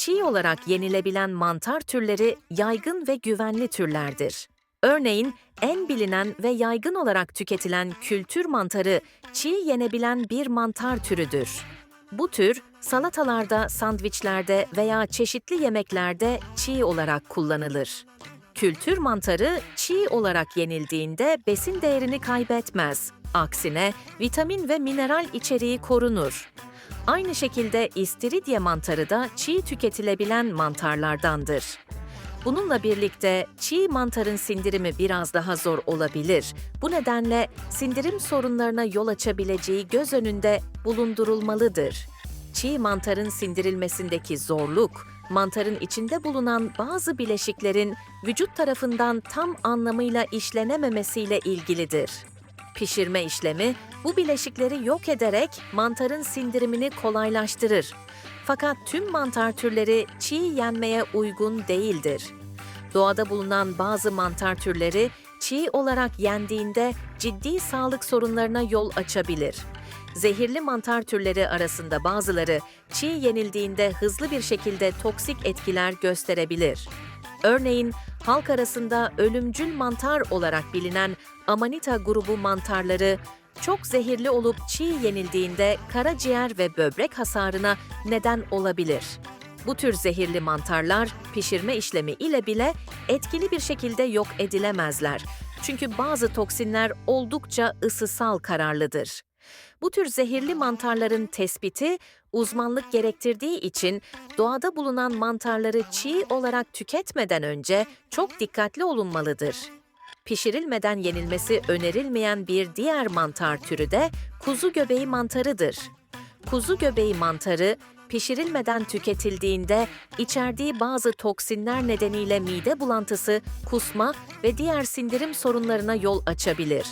çiğ olarak yenilebilen mantar türleri yaygın ve güvenli türlerdir. Örneğin en bilinen ve yaygın olarak tüketilen kültür mantarı çiğ yenebilen bir mantar türüdür. Bu tür salatalarda, sandviçlerde veya çeşitli yemeklerde çiğ olarak kullanılır. Kültür mantarı çiğ olarak yenildiğinde besin değerini kaybetmez. Aksine vitamin ve mineral içeriği korunur. Aynı şekilde istiridye mantarı da çiğ tüketilebilen mantarlardandır. Bununla birlikte çiğ mantarın sindirimi biraz daha zor olabilir. Bu nedenle sindirim sorunlarına yol açabileceği göz önünde bulundurulmalıdır. Çiğ mantarın sindirilmesindeki zorluk, mantarın içinde bulunan bazı bileşiklerin vücut tarafından tam anlamıyla işlenememesiyle ilgilidir. Pişirme işlemi bu bileşikleri yok ederek mantarın sindirimini kolaylaştırır. Fakat tüm mantar türleri çiğ yenmeye uygun değildir. Doğada bulunan bazı mantar türleri çiğ olarak yendiğinde ciddi sağlık sorunlarına yol açabilir. Zehirli mantar türleri arasında bazıları çiğ yenildiğinde hızlı bir şekilde toksik etkiler gösterebilir. Örneğin halk arasında ölümcül mantar olarak bilinen Amanita grubu mantarları çok zehirli olup çiğ yenildiğinde karaciğer ve böbrek hasarına neden olabilir. Bu tür zehirli mantarlar pişirme işlemi ile bile etkili bir şekilde yok edilemezler. Çünkü bazı toksinler oldukça ısısal kararlıdır. Bu tür zehirli mantarların tespiti uzmanlık gerektirdiği için doğada bulunan mantarları çiğ olarak tüketmeden önce çok dikkatli olunmalıdır. Pişirilmeden yenilmesi önerilmeyen bir diğer mantar türü de kuzu göbeği mantarıdır. Kuzu göbeği mantarı pişirilmeden tüketildiğinde içerdiği bazı toksinler nedeniyle mide bulantısı, kusma ve diğer sindirim sorunlarına yol açabilir.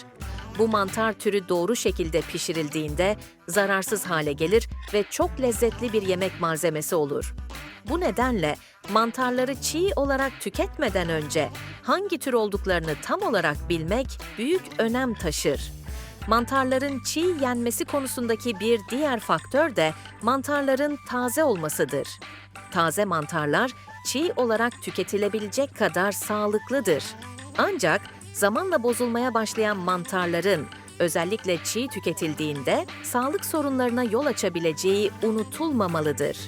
Bu mantar türü doğru şekilde pişirildiğinde zararsız hale gelir ve çok lezzetli bir yemek malzemesi olur. Bu nedenle mantarları çiğ olarak tüketmeden önce hangi tür olduklarını tam olarak bilmek büyük önem taşır. Mantarların çiğ yenmesi konusundaki bir diğer faktör de mantarların taze olmasıdır. Taze mantarlar çiğ olarak tüketilebilecek kadar sağlıklıdır. Ancak zamanla bozulmaya başlayan mantarların özellikle çiğ tüketildiğinde sağlık sorunlarına yol açabileceği unutulmamalıdır.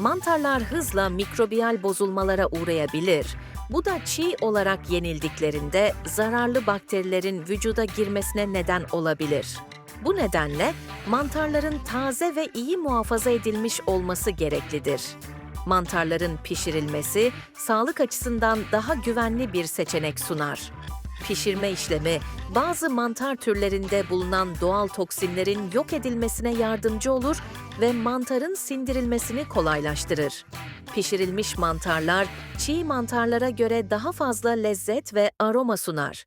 Mantarlar hızla mikrobiyal bozulmalara uğrayabilir. Bu da çiğ olarak yenildiklerinde zararlı bakterilerin vücuda girmesine neden olabilir. Bu nedenle mantarların taze ve iyi muhafaza edilmiş olması gereklidir. Mantarların pişirilmesi sağlık açısından daha güvenli bir seçenek sunar. Pişirme işlemi bazı mantar türlerinde bulunan doğal toksinlerin yok edilmesine yardımcı olur ve mantarın sindirilmesini kolaylaştırır. Pişirilmiş mantarlar çiğ mantarlara göre daha fazla lezzet ve aroma sunar.